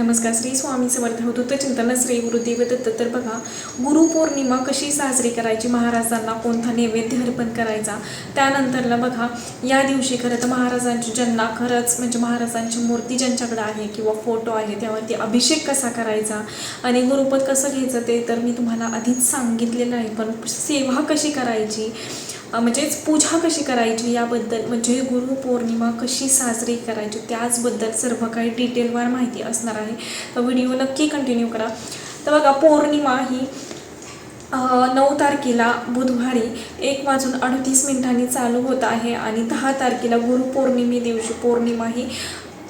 नमस्कार श्री स्वामी समर्थ होतो चिंतन श्री गुरुदेव दत्त. तर बघा गुरुपौर्णिमा कशी साजरी करायची महाराजांना कोणता नैवेद्य अर्पण करायचा? त्यानंतरला बघा या दिवशी खरं तर महाराजांची ज्यांना खरंच म्हणजे महाराजांची मूर्ती ज्यांच्याकडे आहे किंवा फोटो आहे त्यावरती अभिषेक कसा करायचा आणि गुरुपद कसं घ्यायचं ते तर मी तुम्हाला आधीच सांगितलेलं आहे. पण सेवा कशी करायची? म्हणजेच पूजा कशी करायची याबद्दल म्हणजे गुरुपौर्णिमा कशी साजरी करायची त्याचबद्दल सर्व काही डिटेलवर माहिती असणार आहे. तर व्हिडिओ नक्की कंटिन्यू करा. तर बघा पौर्णिमा ही नऊ तारखेला बुधवारी एक वाजून अडतीस मिनिटांनी चालू होत आहे आणि दहा तारखेला गुरुपौर्णिमे दिवशी पौर्णिमा ही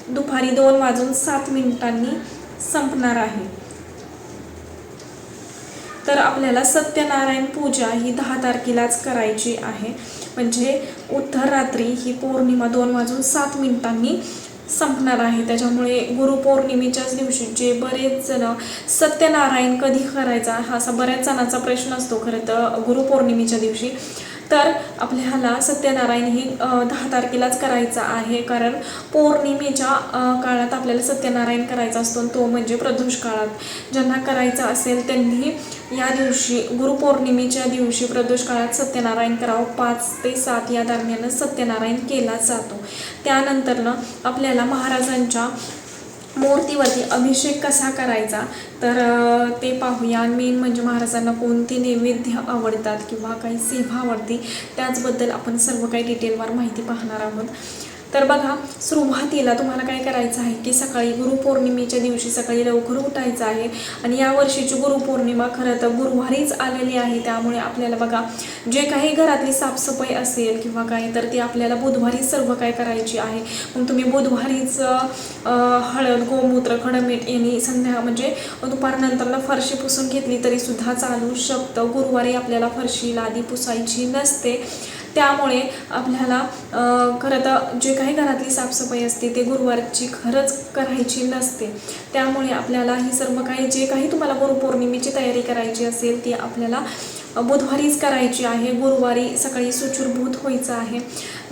दुपारी दोन वाजून सात मिनिटांनी संपणार आहे. तर आपल्याला सत्यनारायण पूजा ही दहा तारखेलाच करायची आहे. म्हणजे उत्तर रात्री ही पौर्णिमा दोन वाजून सात मिनिटांनी संपणार आहे. त्याच्यामुळे गुरुपौर्णिमेच्याच दिवशी जे बरेच जण सत्यनारायण कधी करायचा हा असा बऱ्याच जणांचा प्रश्न असतो. खरं तर गुरुपौर्णिमेच्या दिवशी. तर आपल्याला सत्यनारायण ही दहा तारखेलाच करायचा आहे. कारण पौर्णिमेच्या काळात आपल्याला सत्यनारायण करायचा असतो तो म्हणजे प्रदोष काळात. ज्यांना करायचा असेल त्यांनी या दिवशी गुरुपौर्णिमेच्या दिवशी प्रदोष काळात सत्यनारायण करावं. पाच ते सात या दरम्यान सत्यनारायण केला जातो. त्यानंतरनं आपल्याला महाराजांच्या मूर्तीवरती अभिषेक कसा करायचा? तर ते पाहूया. मेन म्हणजे महाराजांना कोणते नैवेद्य आवडतात किंवा काही सेवा आवडते त्याचबद्दल आपण सर्व काही डिटेलवर माहिती पाहणार आहोत. तर बघा सुरुवातीला तुम्हाला काय करायचं आहे की सकाळी गुरुपौर्णिमेच्या दिवशी सकाळी लवकर उठायचं आहे. आणि या वर्षीची गुरुपौर्णिमा खरं तर गुरुवारीच आलेली आहे. त्यामुळे आपल्याला बघा जे काही घरातली साफसफाई असेल किंवा काही तर ती आपल्याला बुधवारी सर्व काय करायची आहे. मग तुम्ही बुधवारीच हळद गोमूत्र खडमीठ यांनी संध्या म्हणजे दुपारनंतरला फरशी पुसून घेतली तरी सुद्धा चालू शकतं. गुरुवारी आपल्याला फरशी लादी पुसायची नसते. त्यामुळे आपल्याला खरं तर जे काही घरातली साफसफाई असते ते गुरुवारची खरंच करायची नसते. त्यामुळे आपल्याला ही सर्व काही जे काही तुम्हाला गुरुपौर्णिमेची तयारी करायची असेल ती आपल्याला बुधवारीच करायची आहे. गुरुवारी सकाळी सुचूरभूत व्हायचं आहे.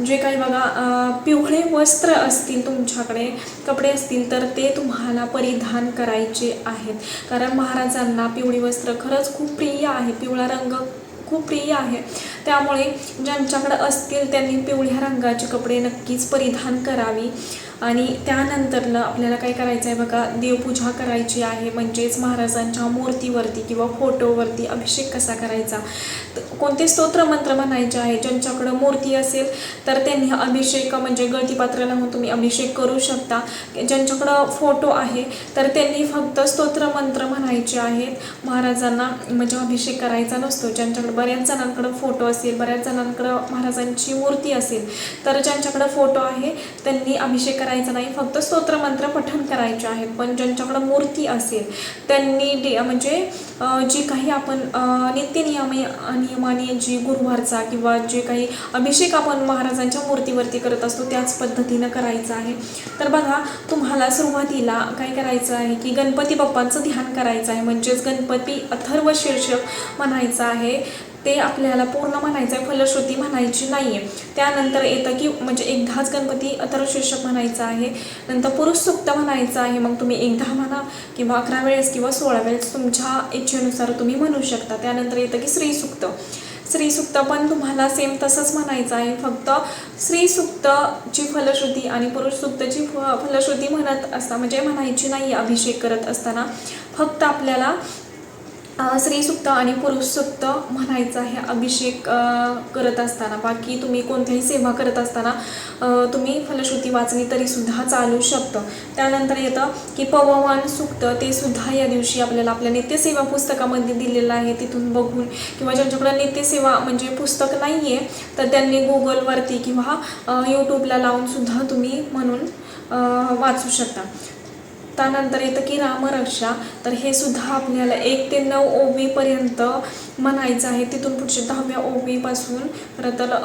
जे काही बघा पिवळे वस्त्र असतील तुमच्याकडे कपडे असतील तर ते तुम्हाला परिधान करायचे आहेत. कारण महाराजांना पिवळी वस्त्र खरंच खूप प्रिय आहे. पिवळा रंग खूप प्रिय आहे. त्यामुळे ज्यांच्याकडे असतील त्यांनी पिवळ्या रंगाचे कपडे नक्कीच परिधान करावी. आणि त्यानंतरनं आपल्याला काय करायचं आहे बघा देवपूजा करायची आहे. म्हणजेच महाराजांच्या मूर्तीवरती किंवा फोटोवरती अभिषेक कसा करायचा? कोणते स्तोत्रमंत्र म्हणायचे आहे? ज्यांच्याकडं मूर्ती असेल तर त्यांनी अभिषेक म्हणजे गळतीपात्र लावून तुम्ही अभिषेक करू शकता. ज्यांच्याकडं फोटो आहे तर त्यांनी फक्त स्तोत्रमंत्र म्हणायचे आहेत. महाराजांना म्हणजे अभिषेक करायचा नसतो. ज्यांच्याकडं बऱ्याच जणांकडं फोटो असेल बऱ्याच जणांकडं महाराजांची मूर्ती असेल तर ज्यांच्याकडं फोटो आहे त्यांनी अभिषेक करायचं नाही. फक्त स्तोत्रमंत्र पठण करायचे आहेत. पण ज्यांच्याकडं मूर्ती असेल त्यांनी डे म्हणजे जी काही आपण अं, नित्यनियम नियमाने जी गुरुवारचा किंवा जे काही अभिषेक आपण महाराजांच्या मूर्तीवरती करत असतो त्याच पद्धतीनं करायचं आहे. तर बघा तुम्हाला सुरुवातीला काय करायचं आहे की गणपती बाप्पांचं ध्यान करायचं आहे. म्हणजेच गणपती अथर्व शीर्षक म्हणायचं आहे. ते आपल्याला पूर्ण म्हणायचं आहे फलश्रुती म्हणायची नाही आहे त्यानंतर येतं की म्हणजे एकदाच गणपती अथर्वशीर्षक म्हणायचं आहे नंतर पुरुष सुक्त म्हणायचं आहे मग तुम्ही एकदा म्हणा किंवा अकरा वेळेस किंवा सोळा वेळेस तुमच्या इच्छेनुसार तुम्ही म्हणू शकता. त्यानंतर येतं की श्रीसुक्त. श्रीसुक्त पण तुम्हाला सेम तसंच म्हणायचं आहे फक्त श्रीसुक्तची फलश्रुती आणि पुरुषसुक्तची फ फलश्रुती म्हणत असता म्हणजे म्हणायची नाही अभिषेक करत असताना. फक्त आपल्याला स्त्रीसुक्त आणि पुरुषसुक्त म्हणायचं आहे. अभिषेक करत असताना बाकी तुम्ही कोणत्याही सेवा करत असताना तुम्ही फलश्रुती वाचली तरी सुद्धा चालू शकतं. त्यानंतर येतं की पवमान सुक्त ते सुद्धा या दिवशी आपल्याला आपल्या नित्यसेवा पुस्तकामध्ये दिलेलं आहे. तिथून बघून किंवा ज्यांच्याकडे नित्यसेवा म्हणजे पुस्तक नाही आहे तर त्यांनी गुगलवरती किंवा यूट्यूबला लावून सुद्धा तुम्ही म्हणून वाचू शकता. त्यानंतर येतं की रामरक्षा तर हे सुद्धा आपल्याला एक ते नऊ ओवीपर्यंत म्हणायचं आहे. तिथून पुढच्या दहाव्या ओवीपासून खरं तर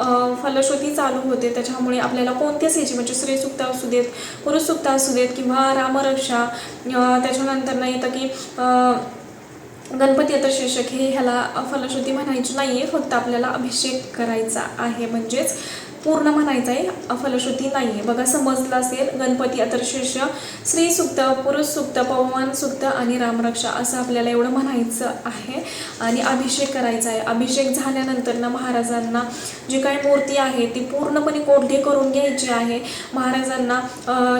फलश्रुती चालू होते. त्याच्यामुळे आपल्याला कोणत्याच ह्याची म्हणजे स्त्रीसुक्त असू देत पुरुषसुक्त असू देत किंवा रामरक्षा त्याच्यानंतर नाही येतं की गणपती आता शीर्षक हे ह्याला फलश्रुती म्हणायची नाही आहे फक्त आपल्याला अभिषेक करायचा आहे म्हणजेच पूर्ण म्हणायचं आहे फलश्रुती नाही आहे बघा समजलं असेल गणपती अथर्शीर्ष श्री सुक्त पुरुष सुक्त पवन सुक्त आणि रामरक्षा असं आपल्याला एवढं म्हणायचं आहे. आणि अभिषेक करायचा आहे. अभिषेक झाल्यानंतर ना महाराजांना जी काही मूर्ती आहे ती पूर्णपणे कोरडी करून घ्यायची आहे. महाराजांना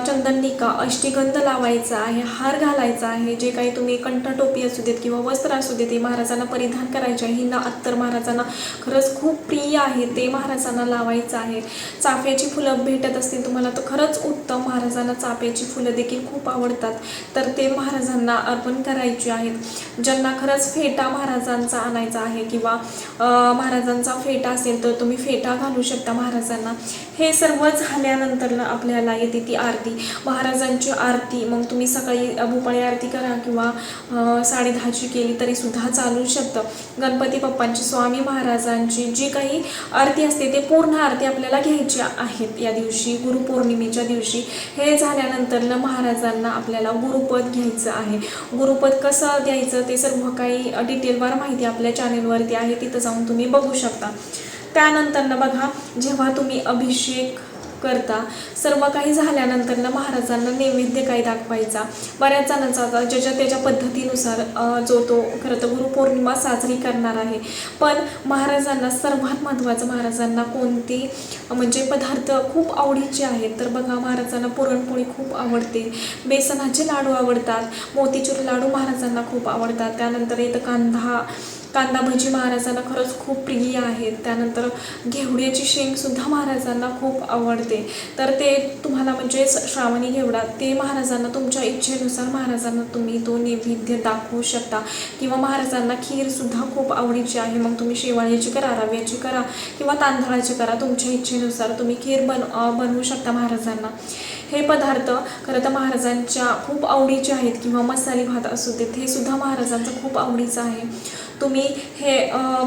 चंदननिका चंदनिका अष्टीगंध लावायचा आहे हार घालायचा आहे. जे काही तुम्ही कंठटोपी असू देत किंवा वस्त्र असू देत ते महाराजांना परिधान करायचे आहे. हिंना अत्तर महाराजांना खरंच खूप प्रिय आहे ते महाराजांना लावायचं आहे. चाफ्याची फुलं भेटत असतील तुम्हाला तर खरंच उत्तम महाराजांना चाफ्याची फुलं देखील खूप आवडतात. तर ते महाराजांना अर्पण करायची आहेत. ज्यांना खरंच फेटा महाराजांचा आणायचा आहे किंवा महाराजांचा फेटा असेल तर तुम्ही फेटा घालू शकता महाराजांना. हे सर्व झाल्यानंतरनं आपल्याला येते ती आरती. महाराजांची आरती मग तुम्ही सकाळी भोपाळी आरती करा किंवा साडेदहाची केली तरी सुद्धा चालू शकतं. गणपती बाप्पांची स्वामी महाराजांची जी काही आरती असते ते पूर्ण आरती आपल्या आपल्याला घ्यायच्या आहेत या दिवशी गुरुपौर्णिमेच्या दिवशी. हे झाल्यानंतर ना महाराजांना आपल्याला गुरुपद घ्यायचं आहे. गुरुपद कसं द्यायचं ते सर्व काही डिटेलवार माहिती आपल्या चॅनेलवरती आहे. तिथं जाऊन तुम्ही बघू शकता. त्यानंतर ना बघा जेव्हा तुम्ही अभिषेक करता. सर्व काही झाल्यानंतर ना महाराजांना नैवेद्य काही दाखवायचा. बऱ्याच जणांचा आता ज्याच्या त्याच्या पद्धतीनुसार जो तो खरं तर गुरुपौर्णिमा साजरी करणार आहे. पण महाराजांना सर्वात महत्त्वाचं महाराजांना कोणते म्हणजे पदार्थ खूप आवडीचे आहेत. तर बघा महाराजांना पुरणपोळी खूप आवडते. बेसनाचे लाडू आवडतात. मोतीचूर लाडू महाराजांना खूप आवडतात. त्यानंतर येतं कांदा कांदा भजी महाराजांना खरंच खूप प्रिय आहेत त्यानंतर घेवड्याची शेंगसुद्धा महाराजांना खूप आवडते. तर ते तुम्हाला म्हणजे श्रावणी घेवडा ते महाराजांना तुमच्या इच्छेनुसार महाराजांना तुम्ही तो नैवेद्य दाखवू शकता. किंवा महाराजांना खीरसुद्धा खूप आवडीची आहे. मग तुम्ही शेवाळ्याची करा रव्याची करा किंवा तांदळाची करा. तुमच्या इच्छेनुसार तुम्ही खीर बन बनवू शकता महाराजांना. हे पदार्थ खरं तर महाराजांच्या खूप आवडीचे आहेत. किंवा मसाले भात असू देत हे सुद्धा महाराजांचं खूप आवडीचं आहे. तुम्ही हे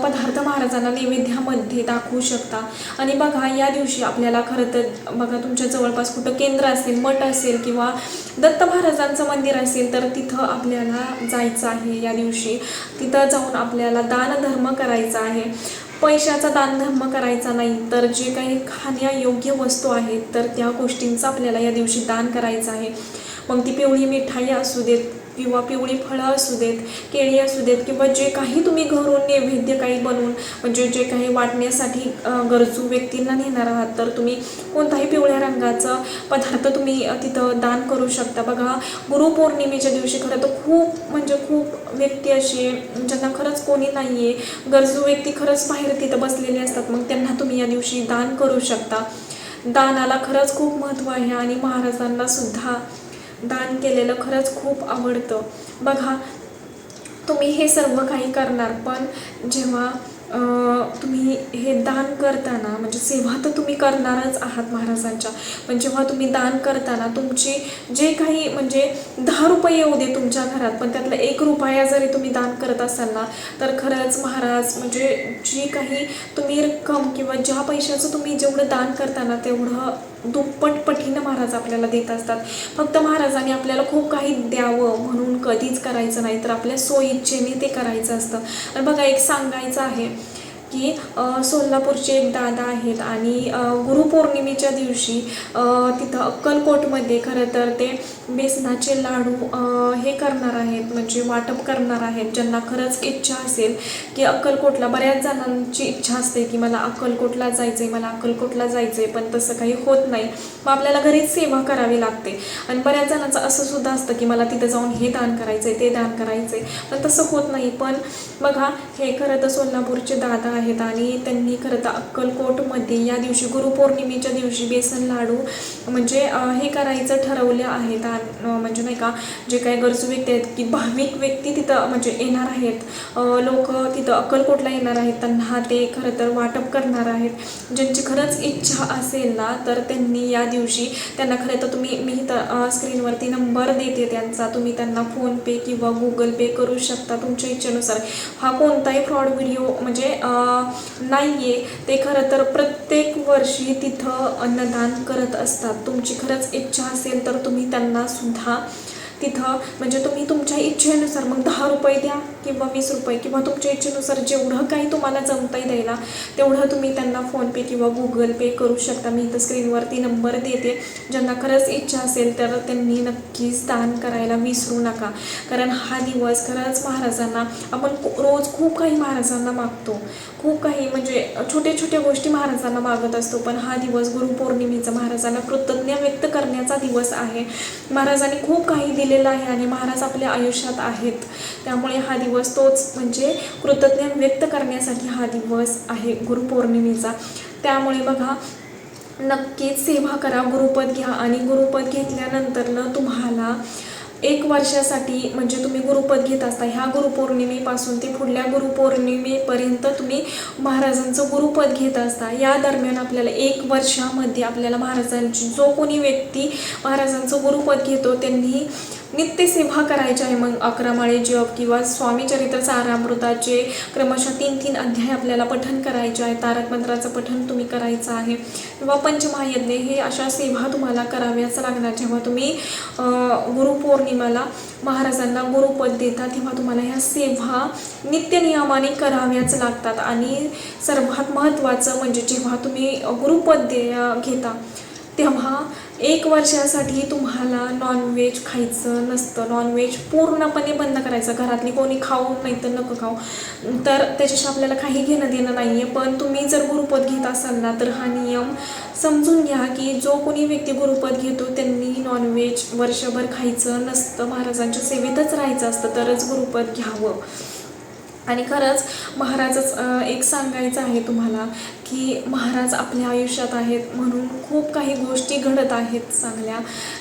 पदार्थ महाराजांना नैवेद्यामध्ये दाखवू शकता. आणि बघा या दिवशी आपल्याला खरं तर बघा तुमच्या जवळपास कुठं केंद्र असेल मठ असेल किंवा दत्त महाराजांचं मंदिर असेल तर तिथं आपल्याला जायचं आहे या दिवशी. तिथं जाऊन आपल्याला दानधर्म करायचा आहे. पैशाचा दानधर्म करायचा नाही तर जे काही खाण्यायोग्य वस्तू आहेत तर त्या गोष्टींचं आपल्याला या दिवशी दान करायचं आहे. मग ती पिवळी मिठाई असू देत किंवा पिवळी फळं असू देत केळी असू देत किंवा जे काही तुम्ही घरून नैवेद्य काही बनवून म्हणजे जे काही वाटण्यासाठी गरजू व्यक्तींना नेणार आहात तर तुम्ही कोणताही पिवळ्या रंगाचं पदार्थ तुम्ही तिथं दान करू शकता. बघा गुरुपौर्णिमेच्या दिवशी खरं तर खूप म्हणजे खूप व्यक्ती अशी ज्यांना खरंच कोणी नाही आहे गरजू व्यक्ती खरंच बाहेर तिथं बसलेले असतात मग त्यांना तुम्ही या दिवशी दान करू शकता. दानाला खरंच खूप महत्त्व आहे आणि महाराजांना सुद्धा दान केलेलं खरंच खूप आवडतं. बघा तुम्ही हे सर्व काही करणार पण जेव्हा तुम्ही हे दान करताना म्हणजे सेवा तर तुम्ही करणारच आहात महाराजांच्या पण जेव्हा तुम्ही दान करताना तुमची जे काही म्हणजे दहा रुपये येऊ दे तुमच्या घरात पण त्यातला एक रुपया जरी तुम्ही दान करत असाल ना तर खरंच महाराज म्हणजे जी काही तुम्ही रक्कम किंवा ज्या पैशाचं तुम्ही जेवढं दान करताना तेवढं दुप्पट पटीनं महाराज आपल्याला देत असतात. फक्त महाराजांनी आपल्याला खूप काही द्यावं म्हणून कधीच करायचं नाही तर आपल्या सोयीच्छेने ते करायचं असतं. आणि बघा एक सांगायचं आहे की सोलापूरचे एक दादा आहेत आणि गुरुपौर्णिमेच्या दिवशी तिथं अक्कलकोटमध्ये खरं तर ते बेसनाचे लाडू हे करणार आहेत म्हणजे वाटप करणार आहेत. ज्यांना खरंच इच्छा असेल की अक्कलकोटला बऱ्याच जणांची इच्छा असते की मला अक्कलकोटला जायचं आहे मला अक्कलकोटला जायचं आहे पण तसं काही होत नाही. मग आपल्याला घरीच सेवा करावी लागते. आणि बऱ्याच जणांचं असं सुद्धा असतं की मला तिथं जाऊन हे दान करायचं आहे ते दान करायचं आहे पण तसं होत नाही. पण बघा हे खरं तर सोलापूरचे दादा आहेत आणि त्यांनी खरं तर अक्कलकोटमध्ये या दिवशी गुरुपौर्णिमेच्या दिवशी बेसन लाडू म्हणजे हे करायचं ठरवलं आहेत म्हणजे नाही का जे काही गरजू व्यक्ती आहेत की भाविक व्यक्ती तिथं म्हणजे येणार आहेत. लोक तिथं अक्कलकोटला येणार आहेत. त्यांना ते खरं तर वाटप करणार आहेत. ज्यांची खरंच इच्छा असेल ना तर त्यांनी या दिवशी त्यांना खरं तर तुम्ही मी तर स्क्रीनवरती नंबर देते त्यांचा. तुम्ही त्यांना फोनपे किंवा गुगल पे करू शकता तुमच्या इच्छेनुसार. हा कोणताही फ्रॉड व्हिडिओ म्हणजे नाही आहे ते खरं तर प्रत्येक वर्षी तिथं अन्नदान करत असतात. तुमची खरंच इच्छा असेल तर तुम्ही त्यांना सुद्धा तिथं म्हणजे तुम्ही तुमच्या इच्छेनुसार मग दहा रुपये द्या किंवा वीस रुपये किंवा तुमच्या इच्छेनुसार जेवढं काही तुम्हाला जमता द्यायला तेवढं तुम्ही त्यांना फोनपे किंवा गुगल पे करू शकता. मी इथं स्क्रीनवरती नंबर देते. ज्यांना खरंच इच्छा असेल तर त्यांनी नक्कीच दान करायला विसरू नका. कारण हा दिवस खरंच महाराजांना आपण रोज खूप काही महाराजांना मागतो. खूप काही म्हणजे छोट्या छोट्या गोष्टी महाराजांना मागत असतो. पण हा दिवस गुरुपौर्णिमेचा महाराजांना कृतज्ञ व्यक्त करण्याचा दिवस आहे. महाराजांनी खूप काही केलेला आहे आणि महाराज आपल्या आयुष्यात आहेत. त्यामुळे हा दिवस तोच म्हणजे कृतज्ञ व्यक्त करण्यासाठी हा दिवस आहे गुरुपौर्णिमेचा. त्यामुळे बघा नक्कीच सेवा करा गुरुपद घ्या आणि गुरुपद घेतल्यानंतरनं तुम्हाला एक वर्षासाठी म्हणजे तुम्ही गुरुपद घेत असता ह्या गुरुपौर्णिमेपासून ते पुढल्या गुरुपौर्णिमेपर्यंत तुम्ही महाराजांचं गुरुपद घेत असता. या दरम्यान आपल्याला एक वर्षामध्ये आपल्याला महाराजांची जो कोणी व्यक्ती महाराजांचं गुरुपद घेतो त्यांनी नित्यसेवा करायची आहे मग अकरा जप किंवा स्वामी चरित्र सारामृताचे क्रमशः तीन तीन अध्याय आपल्याला पठन करायचे आहे. तारक मंत्राचं पठन तुम्ही करायचं आहे. किंवा पंचमहायज्ञ हे अशा सेवा तुम्हाला कराव्याच लागणार. जेव्हा तुम्ही गुरुपौर्णिमाला महाराजांना गुरुपद देता तेव्हा तुम्हाला ह्या सेवा नित्यनियमाने कराव्याच लागतात. आणि सर्वात महत्त्वाचं म्हणजे जेव्हा तुम्ही गुरुपद दे घेता तेव्हा एक वर्षासाठी तुम्हाला नॉनव्हेज खायचं नसतं. नॉनव्हेज पूर्णपणे बंद करायचं. घरातली कोणी खाऊ नाही तर नको खाऊ. तर त्याच्याशी आपल्याला काही घेणं देणं नाही आहे पण तुम्ही जर गुरुपद घेत असाल ना तर हा नियम समजून घ्या की जो कोणी व्यक्ती गुरुपद घेतो त्यांनी नॉनव्हेज वर्षभर खायचं नसतं. महाराजांच्या सेवेतच राहायचं असतं. तरच गुरुपद घ्यावं. आणि खरंच महाराजच एक सांगायचं आहे तुम्हाला की महाराज आपल्या आयुष्यात आहेत म्हणून खूप काही गोष्टी घडत आहेत चांगल्या.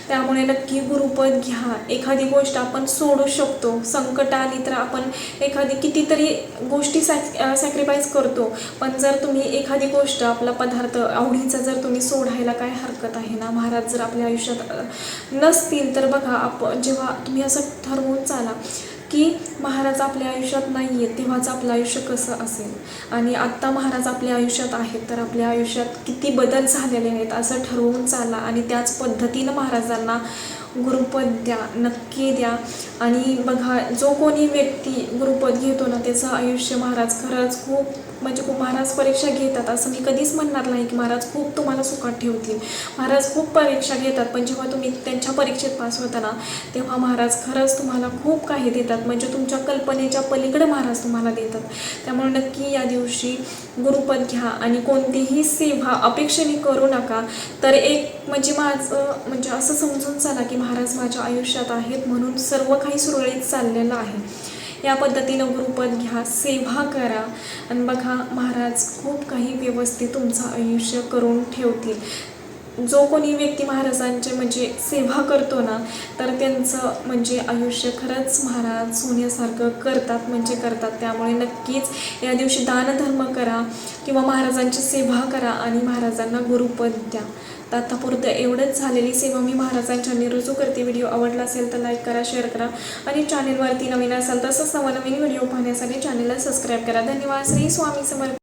त्यामुळे नक्की गुरुपद घ्या. एखादी गोष्ट आपण सोडू शकतो. संकट आली तर आपण एखादी कितीतरी गोष्टी सॅक सॅक्रिफाईस करतो. पण जर तुम्ही एखादी गोष्ट आपला पदार्थ आवडीचा जर तुम्ही सोडायला काय हरकत आहे ना महाराज जर आपल्या आयुष्यात नसतील तर बघा आप जेव्हा तुम्ही असं ठरवून चाला की महाराज आपल्या आयुष्यात नाही आहेत तेव्हाच आपलं आयुष्य कसं असेल? आणि आत्ता महाराज आपल्या आयुष्यात आहेत तर आपल्या आयुष्यात किती बदल झालेले आहेत असं ठरवून चाला आणि त्याच पद्धतीनं महाराजांना गुरुपद द्या नक्की द्या. आणि बघा जो कोणी व्यक्ती गुरुपद घेतो ना त्याचं आयुष्य महाराज खरंच खूप म्हणजे खूप महाराज परीक्षा घेतात. असं मी कधीच म्हणणार नाही की महाराज खूप तुम्हाला सुखात ठेवतील. महाराज खूप परीक्षा घेतात पण जेव्हा तुम्ही त्यांच्या परीक्षेत पास होता ना तेव्हा महाराज खरंच तुम्हाला खूप काही देतात. म्हणजे तुमच्या कल्पनेच्या पलीकडे महाराज तुम्हाला देतात. त्यामुळे नक्की या दिवशी गुरुपद घ्या आणि कोणतीही सेवा अपेक्षेने करू नका. तर एक म्हणजे माझं म्हणजे असं समजून चाला की महाराज माझ्या आयुष्यात आहेत म्हणून सर्व काही सुरळीत चाललेलं आहे. या पद्धतीनं गुरुपद घ्या सेवा करा. आणि बघा महाराज खूप काही व्यवस्थित तुमचं आयुष्य करून ठेवतील. जो कोणी व्यक्ती महाराजांचे म्हणजे सेवा करतो ना तर त्यांचं म्हणजे आयुष्य खरंच महाराज सोन्यासारखं करतात म्हणजे करतात. त्यामुळे नक्कीच या दिवशी दानधर्म करा किंवा महाराजांची सेवा करा आणि महाराजांना गुरुपद द्या. तर आतापुरतं एवढंच झालेली सेवा मी महाराजांच्या रुजू करते. व्हिडिओ आवडला असेल तर लाईक करा शेअर करा आणि चॅनेलवरती नवीन असाल तसंच नवनवीन व्हिडिओ पाहण्यासाठी चॅनेलला सबस्क्राईब करा. धन्यवाद. श्री स्वामी समर्थ